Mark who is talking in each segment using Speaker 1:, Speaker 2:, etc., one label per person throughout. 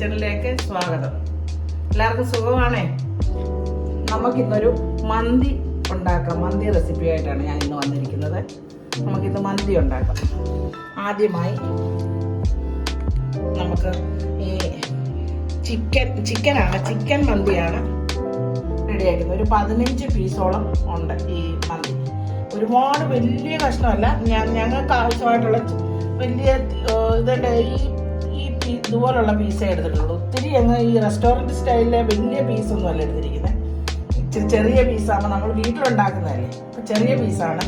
Speaker 1: കിച്ചണിലേക്ക് സ്വാഗതം. എല്ലാവർക്കും സുഖമാണേ? നമുക്കിന്നൊരു മന്തി ഉണ്ടാക്കാം. മന്തി റെസിപ്പി ആയിട്ടാണ് ഞാൻ ഇന്ന് വന്നിരിക്കുന്നത്. നമുക്കിന്ന് മന്തി ഉണ്ടാക്കാം. ആദ്യമായി നമുക്ക് ഈ ചിക്കൻ ചിക്കനാണ് ചിക്കൻ മന്തിയാണ് റെഡിയാക്കുന്നത്. ഒരു പതിനഞ്ച് പീസോളം ഉണ്ട് ഈ മന്തി. ഒരുപാട് വലിയ കഷ്ണമല്ല. ഞങ്ങൾക്ക് ആവശ്യമായിട്ടുള്ള വലിയ ഇതുണ്ട് ഈ ഈ ഇതുപോലുള്ള പീസേ എടുത്തിട്ടുള്ളൂ. ഒത്തിരി അങ്ങ് ഈ റെസ്റ്റോറന്റ് സ്റ്റൈലിലെ വലിയ പീസൊന്നും അല്ല എടുത്തിരിക്കുന്നത് ഇച്ചിരി ചെറിയ പീസാകുമ്പോൾ നമ്മൾ വീട്ടിലുണ്ടാക്കുന്നതല്ലേ. അപ്പോൾ ചെറിയ പീസാണ്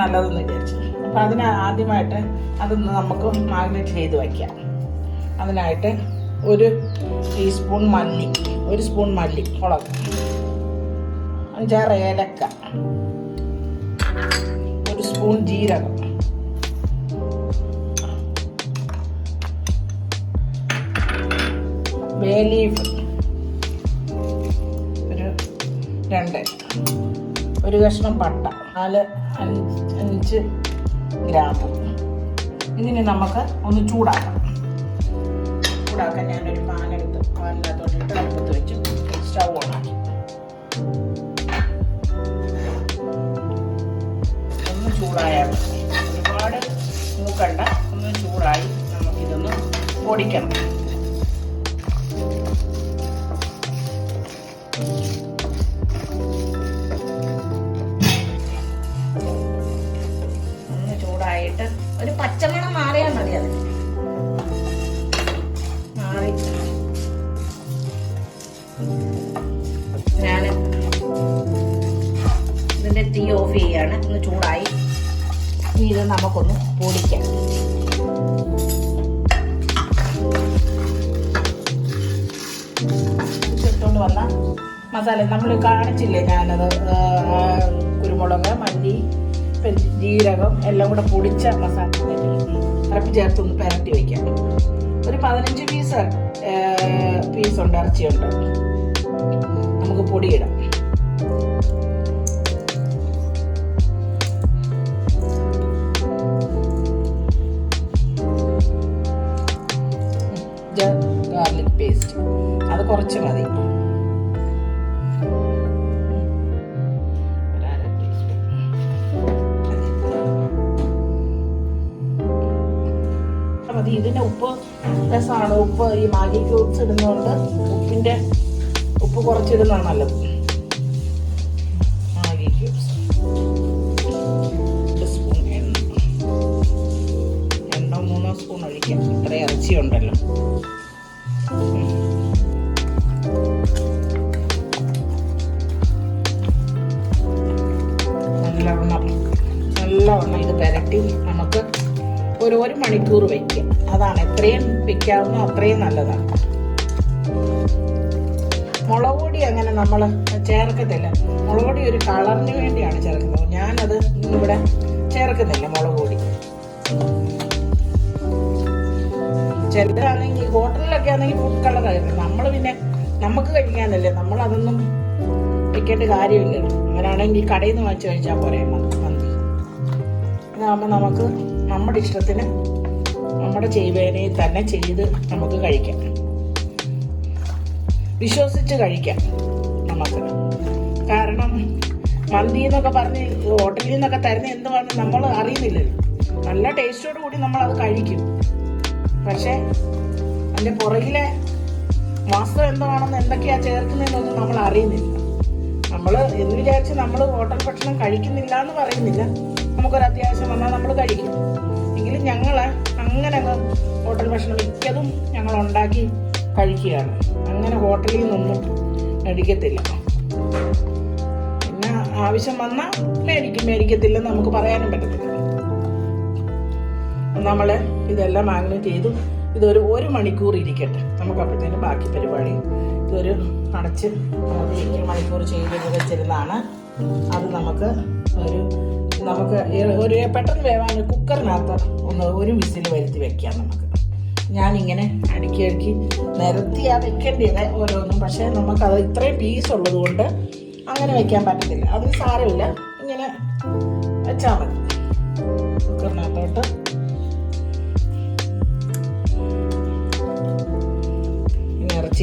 Speaker 1: നല്ലതെന്ന് വിചാരിച്ചു. അപ്പം അതിന് ആദ്യമായിട്ട് അതൊന്ന് നമുക്ക് മാഗ്നറ്റ് ചെയ്ത് വയ്ക്കാം അതിനായിട്ട് ഒരു ടീസ്പൂൺ മല്ലി ഒരു സ്പൂൺ മല്ലി മുളക് അഞ്ചാറ് ഏലക്ക ഒരു സ്പൂൺ ജീരകം. ബേ ലീഫ് ഒരു രണ്ട്. ഒരു കഷ്ണം പട്ട. നാല് അഞ്ച് ഗ്രാമ്പു. ഇതിനെ നമുക്ക് ഒന്ന് ചൂടാക്കാം. ചൂടാക്കാൻ ഞാനൊരു പാനെടുത്ത് പാനിനകത്തോട്ടിട്ട് അടുപ്പത്ത് വെച്ച് സ്റ്റൗ ഓണാക്കി ഒന്ന് ചൂടായാൽ മതി. ഒരുപാട് മൂക്കണ്ട. ഒന്ന് ചൂടായി നമുക്കിതൊന്ന് പൊടിക്കണം. ഒരു പച്ചമണം മാറിയാൽ മതി അത്. മാറി. ഞാൻ ഇതിന്റെ തീ ഓഫ് ചെയ്യാണ്. ഒന്ന് ചൂടായി. ഇനി ഇത് നമുക്കൊന്ന് പൊടിക്കാം. എടുത്തോണ്ട് വന്ന മസാല. നമ്മൾ കാണിച്ചില്ലേ ഞാനത് കുരുമുളക് മല്ലി ജീരകം എല്ലാം കൂടെ പൊടിച്ച മസാല അരപ്പ് ചേർത്തൊന്ന് പരട്ടി വയ്ക്കാം ഒരു പതിനഞ്ച് പീസ് ഉണ്ട് ഇറച്ചിയുണ്ട്. നമുക്ക് പൊടിയിടാം. ഗാർലിക് പേസ്റ്റ് അത് കുറച്ച് മതി. ഉപ്പ് രസമാണ്. ഉപ്പ് ഈ മാഗി ക്യൂബ്സ് ഇടുന്നതുകൊണ്ട് ഉപ്പിന്റെ ഉപ്പ് കുറച്ചിടുന്നതാണ് നല്ലത്. Maggi cubes. സ്പൂൺ സ്പൂൺ നല്ലവണ്ണം നല്ലവണ്ണം ഇത് പുരട്ടി നമുക്ക് ഒരു ഒരു മണിക്കൂർ വയ്ക്കാം. അതാണ്. എത്രയും പിക്കാവുന്ന അത്രയും നല്ലതാണ്. മുളക് പൊടി അങ്ങനെ നമ്മൾ ചേർക്കത്തില്ല. മുളക് പൊടി ഒരു കളറിന് വേണ്ടിയാണ് ചേർക്കുന്നത്. ഞാനത് ഇവിടെ ചേർക്കുന്നില്ല മുളക് പൊടി. ചിലരാണെങ്കിൽ ഹോട്ടലിലൊക്കെ ആണെങ്കിൽ ഫുഡ് കളർ ആയിരുന്നു. നമ്മൾ പിന്നെ നമുക്ക് കഴിക്കാനല്ലേ. നമ്മൾ അതൊന്നും വെക്കേണ്ട കാര്യമില്ലല്ലോ അങ്ങനെയാണെങ്കിൽ കടയിൽ നിന്ന് വാങ്ങിച്ച് കഴിച്ചാൽ പോരെ. മന്തി. ഇതാകുമ്പോൾ നമുക്ക് നമ്മുടെ ഇഷ്ടത്തിന് നമ്മുടെ ചെയ്യുവേനയിൽ തന്നെ ചെയ്ത് നമുക്ക് കഴിക്കാം. വിശ്വസിച്ച് കഴിക്കാം നമുക്ക്. കാരണം മന്തി എന്നൊക്കെ പറഞ്ഞ് ഹോട്ടലിൽ നിന്നൊക്കെ തരുന്ന എന്തുവാണെന്ന് നമ്മൾ അറിയുന്നില്ലല്ലോ. നല്ല ടേസ്റ്റോട് കൂടി നമ്മൾ അത് കഴിക്കും. പക്ഷേ അതിന്റെ പുറകിലെ വാസ്തവം എന്താണെന്ന് എന്തൊക്കെയാണ് ചേർക്കുന്നതെന്നൊന്നും നമ്മൾ അറിയുന്നില്ല. നമ്മൾ എന്ന് വിചാരിച്ച് നമ്മൾ ഹോട്ടൽ ഭക്ഷണം കഴിക്കുന്നില്ല എന്ന് പറയുന്നില്ല. നമുക്കൊരു അത്യാവശ്യം വന്നാൽ നമ്മൾ കഴിക്കും. എങ്കിലും ഞങ്ങൾ അങ്ങനെ അങ്ങ് ഹോട്ടൽ ഭക്ഷണം മിക്കതും ഞങ്ങൾ ഉണ്ടാക്കി കഴിക്കുകയാണ്. അങ്ങനെ ഹോട്ടലിൽ നിന്നൊന്നും മേടിക്കത്തില്ല. പിന്നെ ആവശ്യം വന്നാൽ മേടിക്കും. മേടിക്കത്തില്ലെന്ന് നമുക്ക് പറയാനും പറ്റത്തില്ല. നമ്മൾ ഇതെല്ലാം മാഗ്നേറ്റ് ചെയ്തു. ഇതൊരു ഒരു മണിക്കൂർ ഇരിക്കട്ടെ. നമുക്ക് അപ്പോഴത്തേനും ബാക്കി പരിപാടി. ഇതൊരു അടച്ച് നമുക്ക് മണിക്കൂർ ചെയ്ത് വെച്ചിരുന്നതാണ്. അത് നമുക്ക് ഒരു നമുക്ക് ഒരു പെട്ടെന്ന് വേവാൻ കുക്കറിനകത്ത് ഒന്ന് ഒരു വിസിൽ വരുത്തി വെക്കാം നമുക്ക്. ഞാനിങ്ങനെ അടുക്കി അടുക്കി നിരത്തിയാ വെക്കേണ്ടത് ഓരോന്നും. പക്ഷേ നമുക്കത് ഇത്രയും പീസ് ഉള്ളത് കൊണ്ട് അങ്ങനെ വെക്കാൻ പറ്റത്തില്ല. അതിന് സാരമില്ല. ഇങ്ങനെ വെച്ചാൽ മതി. കുക്കറിനകത്തോട്ട്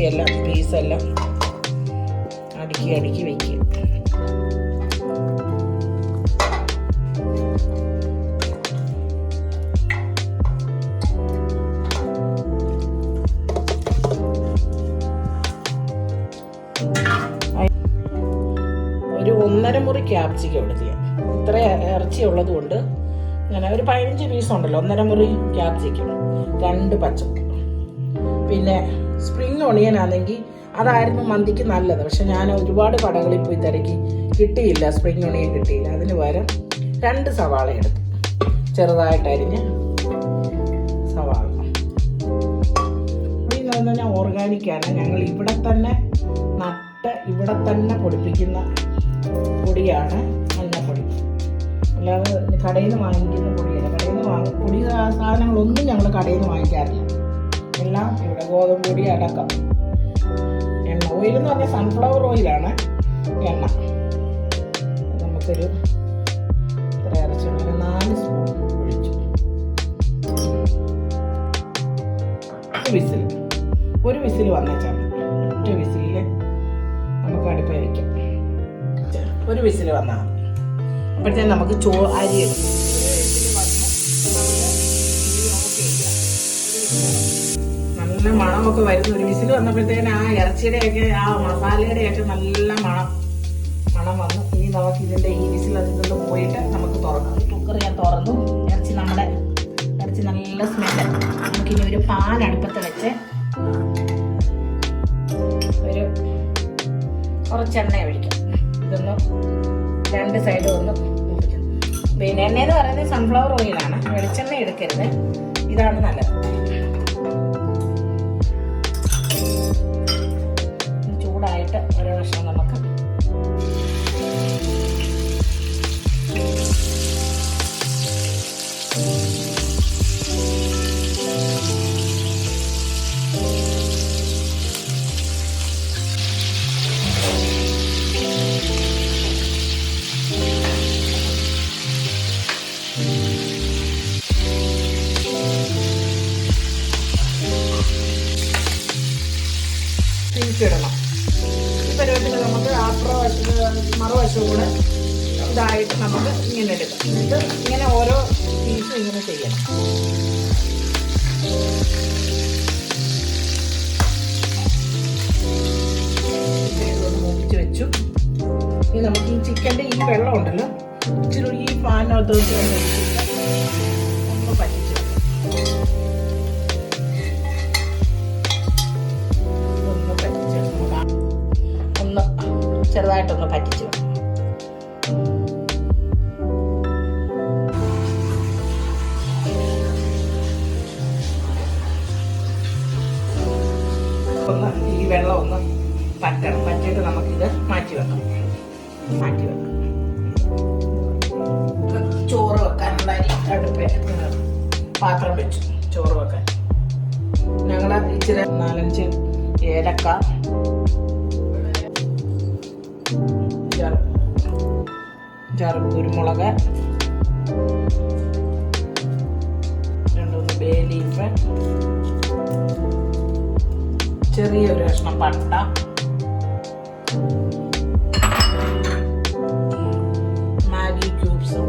Speaker 1: ഇറച്ചിയെല്ലാം പീസെല്ലാം അടുക്കി അടുക്കി വെക്കുക ഒരു ഒന്നര മുറി ക്യാപ്സിക്ക എടുത്ത് ചെയ്യാം ഇത്ര ഇറച്ചി ഉള്ളത് കൊണ്ട് ഞാൻ ഒരു പതിനഞ്ച് പീസ് ഉണ്ടല്ലോ ഒന്നര മുറി ക്യാപ്സിക്ക രണ്ട് പച്ചമുളക്. പിന്നെ സ്പ്രിങ് ഒണിയൻ ആണെങ്കിൽ അതായിരുന്നു മന്തിക്ക് നല്ലത്. പക്ഷെ ഞാൻ ഒരുപാട് കടകളിൽ പോയി തിരക്കി കിട്ടിയില്ല. സ്പ്രിങ് ഒണിയൻ കിട്ടിയില്ല. അതിന് പകരം രണ്ട് സവാള എടുത്തു. ചെറുതായിട്ട് അരിഞ്ഞ് സവാള. എന്ന് ഓർഗാനിക്കാണ് ഞങ്ങൾ ഇവിടെ തന്നെ നട്ട് ഇവിടെ തന്നെ പൊടിപ്പിക്കുന്ന പൊടിയാണ് മഞ്ഞപ്പൊടി. അല്ലാതെ കടയിൽ നിന്ന് വാങ്ങിക്കുന്ന പൊടിയല്ല. കടയിൽ നിന്ന് വാങ്ങി പൊടി സാധനങ്ങളൊന്നും ഞങ്ങൾ കടയിൽ നിന്ന് വാങ്ങിക്കാറില്ല. എല്ലാം ഇവിടെ ഗോതമ്പ് പൊടി അടക്കം. എണ്ണ. ഓയിൽ എന്ന് പറഞ്ഞാൽ സൺഫ്ലവർ ഓയിലാണ് എണ്ണ. നമുക്കൊരു ഒരു നാല് വിസിൽ. ഒരു വിസിൽ വന്നേച്ചാൽ ഒറ്റ വിസിലിൽ നമുക്ക് അടുപ്പ് വയ്ക്കാം ഒരു വിസിൽ വന്നാൽ മതി. അപ്പോഴത്തേന് നമുക്ക് ചോ അരി നല്ല മണമൊക്കെ വരുന്നു. ഒരു വിസിൽ വന്നപ്പോഴത്തേന് ആ ഇറച്ചിയുടെയൊക്കെ ആ മസാലയുടെയൊക്കെ നല്ല മണം മണം വന്നു. ഇനി നമുക്ക് ഇതിന്റെ ഈ വിസിൽ അതിൽ പോയിട്ട് നമുക്ക് തുറക്കാം. കുക്കർ ഞാൻ തുറന്നു. ഇറച്ചി നമ്മുടെ ഇറച്ചി നല്ല സ്മെല്ല് നമുക്കിനി ഒരു പാൻ അടുപ്പത്ത് വെച്ച് ഒരു കുറച്ച് എണ്ണ ഒഴിക്കാം. ഇതൊന്ന് രണ്ട് സൈഡും ഒന്ന് പിന്നെ എണ്ണ എന്ന് പറയുന്നത് സൺഫ്ലവർ ഓയിലാണ് വെളിച്ചെണ്ണ എടുക്കരുത്. ഇതാണ് നല്ലത്. കൂടെ ഇതായിട്ട് നമുക്ക് ഇങ്ങനെ എടുക്കാം. ഇത് ഇങ്ങനെ ഓരോ പീസും ഇങ്ങനെ മൂപ്പിച്ച് വെച്ചു ഇനി നമുക്ക് ഈ ചിക്കന്റെ ഈ വെള്ളം ഉണ്ടല്ലോ ഇച്ചിരി ഈ പാനകത്ത് വെച്ച് ഒന്ന് പറ്റിച്ചു ഒന്ന് പറ്റിച്ചു ഒന്ന് ചെറുതായിട്ടൊന്ന് പറ്റിച്ച് ഈ വെള്ളം ഒന്ന് പറ്റണം പറ്റിയിട്ട് നമുക്കിത് മാറ്റി വെക്കാം. മാറ്റി വെക്കാം. ചോറ് വെക്കാനുള്ള അരി അടുപ്പ് പാത്രം വെച്ചു. ചോറ് വെക്കാൻ. ഞങ്ങൾ ഇച്ചിരി നാലഞ്ച് ഏലക്ക ചെറു- കുരുമുളക് രണ്ടൂന്ന് ബേ ലീഫ് ചെറിയൊരു കഷ്ണം പട്ട. മാഗി ക്യൂബ്സ്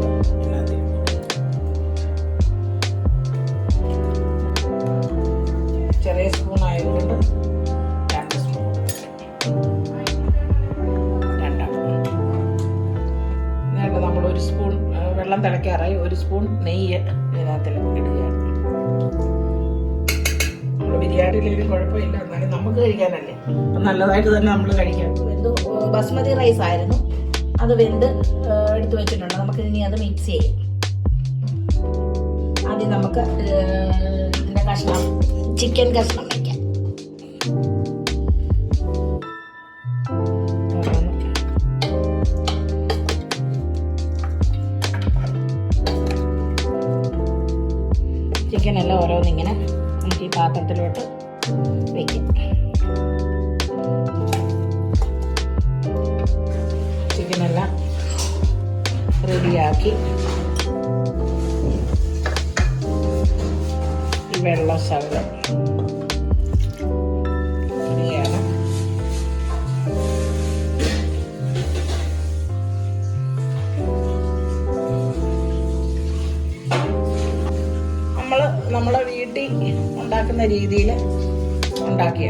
Speaker 1: ചെറിയ സ്പൂൺ ആയതുകൊണ്ട് നമ്മൾ ഒരു സ്പൂൺ വെള്ളം തിളയ്ക്കാറായി ഒരു സ്പൂൺ നെയ്യ് ഇതിനകത്തിൽ ഇടുകയാണ്. നമ്മൾ ബിരിയാണിയിലും കുഴപ്പമില്ല. എന്നാലും നമുക്ക് കഴിക്കാനല്ലേ. നല്ലതായിട്ട് തന്നെ നമ്മൾ കഴിക്കാം. വെന്ത് ബസ്മതി റൈസ് ആയിരുന്നു. അത് വെന്ത് എടുത്തു വെച്ചിട്ടുണ്ട്. നമുക്ക് ഇനി അത് മിക്സ് ചെയ്യാം. ആദ്യം നമുക്ക് ഇതിന്റെ കഷ്ണം ചിക്കൻ കഷ്ണം വയ്ക്കാം എല്ലാം ഓരോന്നിങ്ങനെ പാത്രത്തിലോട്ട് വെക്കും. ചിക്കനെല്ലാം റെഡിയാക്കി. വെള്ള ശകലം ഇനിയാണ് നമ്മുടെ വീട്ടിൽ ഉണ്ടാക്കുന്ന രീതിയിൽ ഉണ്ടാക്കിയ.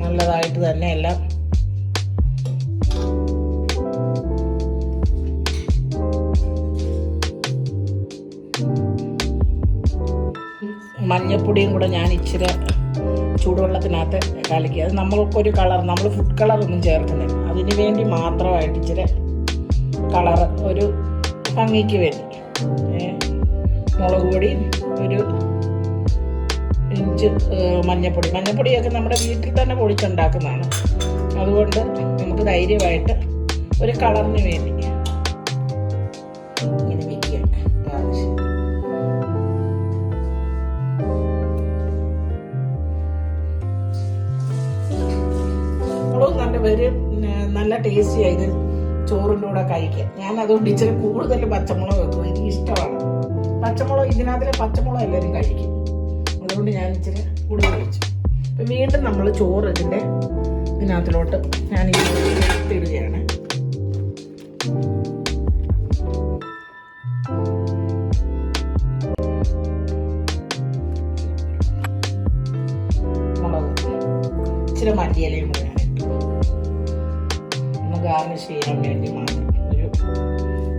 Speaker 1: നല്ലതായിട്ട് തന്നെ എല്ലാം. മഞ്ഞപ്പൊടിയും കൂടെ ഞാൻ ഇച്ചിരി ചൂടുവെള്ളത്തിനകത്ത് കലക്കി. അത് നമ്മൾക്കൊരു കളർ നമ്മൾ ഫുഡ് കളർ ഒന്നും ചേർക്കുന്നില്ല. അതിന് വേണ്ടി മാത്രമായിട്ട് ഇച്ചിരി കളർ ഒരു ഭംഗിക്ക് വേണ്ടി. മുളക് പൊടി ഏ, മഞ്ഞപ്പൊടി. മഞ്ഞപ്പൊടിയൊക്കെ നമ്മുടെ വീട്ടിൽ തന്നെ പൊടിച്ചുണ്ടാക്കുന്നതാണ്. അതുകൊണ്ട് നമുക്ക് ധൈര്യമായിട്ട് ഒരു കളറിന് വേണ്ടി നല്ല ടേസ്റ്റി ആയത് ചോറിന്റെ കൂടെ കഴിക്കാൻ ഞാൻ അതുകൊണ്ട് ഇച്ചിരി കൂടുതൽ പച്ചമുളക് വെക്കും. എനിക്ക് ഇഷ്ടമാണ്. പച്ചമുളക് ഇതിനകത്തിലെ പച്ചമുളക് എല്ലാവരും കഴിക്കും. അതുകൊണ്ട് ഞാൻ ഇച്ചിരി കൂടുതൽ വെച്ചു അപ്പം വീണ്ടും നമ്മൾ ചോറ് ഇതിന്റെ ഇതിനകത്തിലോട്ട് ഞാൻ ഇടുകയാണ്. ഇച്ചിരി മല്ലിയിലയും കൂടെ ഒന്ന് ഗാർണിഷ് ചെയ്യാൻ വേണ്ടി മാത്രം ഒരു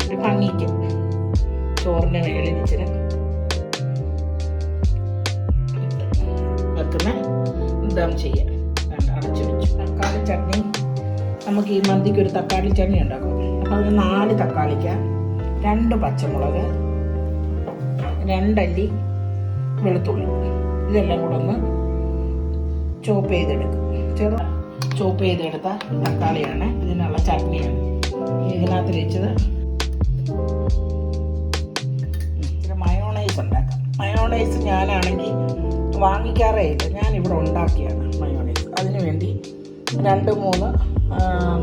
Speaker 1: ഒരു ഭംഗിക്ക് ചോറിന്റെ മേളിൽ ഇച്ചിരി ദം ചെയ്യാം അടച്ചു വെച്ചു. തക്കാളി ചട്നി. നമുക്ക് ഈ മന്തിക്ക് ഒരു തക്കാളി ചട്നി ഉണ്ടാക്കും. അപ്പോൾ അതിന് നാല് തക്കാളിക്ക രണ്ട് പച്ചമുളക് രണ്ടല്ലി വെളുത്തുള്ളി. ഇതെല്ലാം കൂടെ ഒന്ന് ചോപ്പ് ചെയ്തെടുക്കും. ചെറു ചോപ്പ് ചെയ്തെടുത്ത തക്കാളിയാണ്. ഇതിനുള്ള ചട്നിയാണ്. ഇതിനകത്ത് വെച്ചത് മയോണൈസ് ഉണ്ടാക്കാം. മയോണൈസ് ഞാനാണെങ്കിൽ വാങ്ങിക്കാറേ ഇല്ല ഞാനിവിടെ ഉണ്ടാക്കിയാണ് മയോണൈസ്. അതിന് വേണ്ടി രണ്ട് മൂന്ന്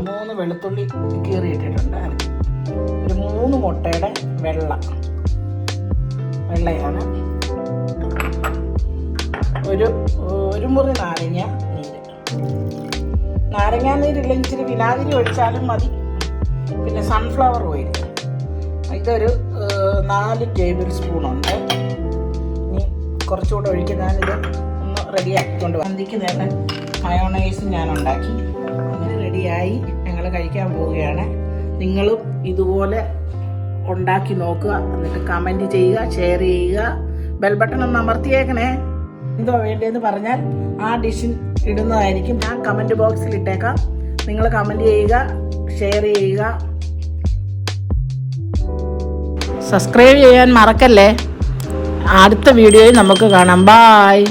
Speaker 1: മൂന്ന് വെളുത്തുള്ളി കീറിയിട്ടിട്ടുണ്ട്. ഒരു മൂന്ന് മുട്ടയുടെ വെള്ള. വെള്ളയാണ്. ഒരു ഒരു മുറി നാരങ്ങ നീര്. നാരങ്ങ നീരില്ലെങ്കിൽ ഇച്ചിരി വിനാഗിരി ഒഴിച്ചാലും മതി. പിന്നെ സൺഫ്ലവർ ഓയിൽ ഇതൊരു നാല് ടേബിൾ ഇനി കുറച്ചുകൂടെ ഒഴിക്കി. ഞാനിത് ഒന്ന് റെഡി ആക്കിക്കൊണ്ട് വന്തിക്ക് തന്നെ മയോണൈസ് ഞാൻ ഉണ്ടാക്കി അങ്ങനെ റെഡിയായി ഞങ്ങൾ കഴിക്കാൻ പോവുകയാണ്. നിങ്ങളും ഇതുപോലെ ഉണ്ടാക്കി നോക്കുക. എന്നിട്ട് കമന്റ് ചെയ്യുക ഷെയർ ചെയ്യുക. ബെൽ ബട്ടൺ ഒന്ന് അമർത്തിയേക്കണേ. എന്തോ വേണ്ടതെന്ന് പറഞ്ഞാൽ ആ ഡിഷിൽ ഇടുന്നതായിരിക്കും. ഞാൻ കമന്റ് ബോക്സിൽ ഇട്ടേക്കാം. നിങ്ങൾ കമന്റ് ചെയ്യുക ഷെയർ ചെയ്യുക. സബ്സ്ക്രൈബ് ചെയ്യാൻ മറക്കല്ലേ? അടുത്ത വീഡിയോയിൽ നമുക്ക് കാണാം. ബായ്